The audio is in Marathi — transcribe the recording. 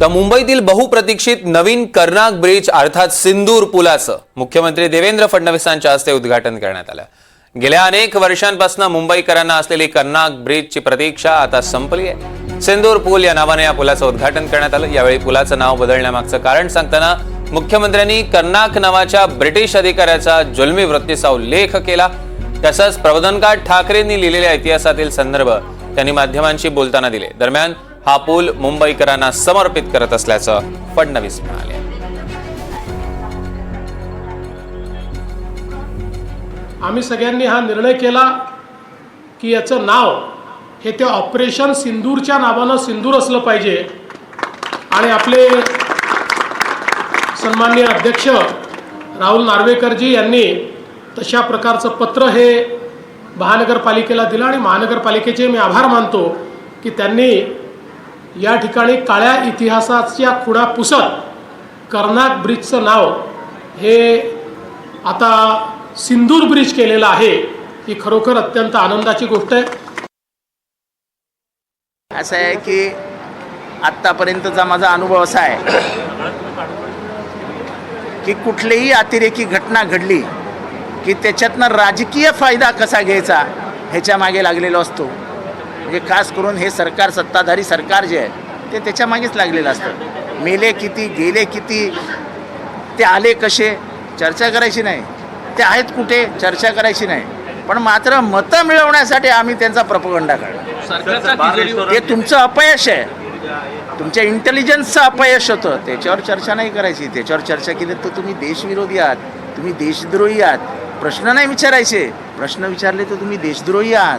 तर मुंबईतील बहुप्रतीक्षित नवीन कर्नाक ब्रिज अर्थात सिंदूर पुलाचं मुख्यमंत्री देवेंद्र फडणवीसांच्या हस्ते उद्घाटन करण्यात आलं. गेल्या अनेक वर्षांपासून मुंबईकरांना असलेली कर्नाक ब्रिजची प्रतीक्षा आता संपली आहे. सिंदूर पूल या नावाने या पुलाचं उद्घाटन करण्यात आलं. यावेळी पुलाचं नाव बदलण्यामागचं कारण सांगताना मुख्यमंत्र्यांनी कर्नाक नावाच्या ब्रिटिश अधिकाऱ्याचा जुलमी वृत्तीचा उल्लेख केला. तसंच प्रबोधनकार ठाकरेंनी लिहिलेल्या इतिहासातील संदर्भ त्यांनी माध्यमांशी बोलताना दिले. दरम्यान हा पूल मुंबईकरांना समर्पित करत असल्याचं फडणवीस म्हणाले. आम्ही सगळ्यांनी हा निर्णय केला की याचं नाव हे ते ऑपरेशन सिंदूरच्या नावानं सिंदूर असलं पाहिजे. आणि आपले सन्माननीय अध्यक्ष राहुल नार्वेकरजी यांनी तशा प्रकारचं पत्र हे महानगरपालिकेला दिलं आणि महानगरपालिकेचे मी आभार मानतो की त्यांनी या ठिकाणी काळ्या इतिहासाच्या खुणा पुसत कर्नाक ब्रिजचं नाव हे आता सिंदूर ब्रिज केलेलं आहे ही खरोखर अत्यंत आनंदाची गोष्ट आहे. असं आहे की आत्तापर्यंतचा माझा अनुभव असा आहे की कुठलीही अतिरेकी घटना घडली की त्याच्यातनं राजकीय फायदा कसा घ्यायचा ह्याच्या मागे लागलेलो असतो. म्हणजे खास करून हे सरकार सत्ताधारी सरकार जे आहे ते त्याच्या मागेच लागलेलं असतं. मेले किती गेले किती ते आले कसे चर्चा करायची नाही. ते आहेत कुठे चर्चा करायची नाही. पण मात्र मतं मिळवण्यासाठी आम्ही त्यांचा प्रपगंडा करणार ते तुमचं अपयश आहे. तुमच्या इंटेलिजन्सचं अपयश होतं. त्याच्यावर चर्चा नाही करायची. त्याच्यावर चर्चा केली तर तुम्ही देशविरोधी आहात. तुम्ही देशद्रोही आहात. प्रश्न नाही विचारायचे. प्रश्न विचारले तर तुम्ही देशद्रोही आहात.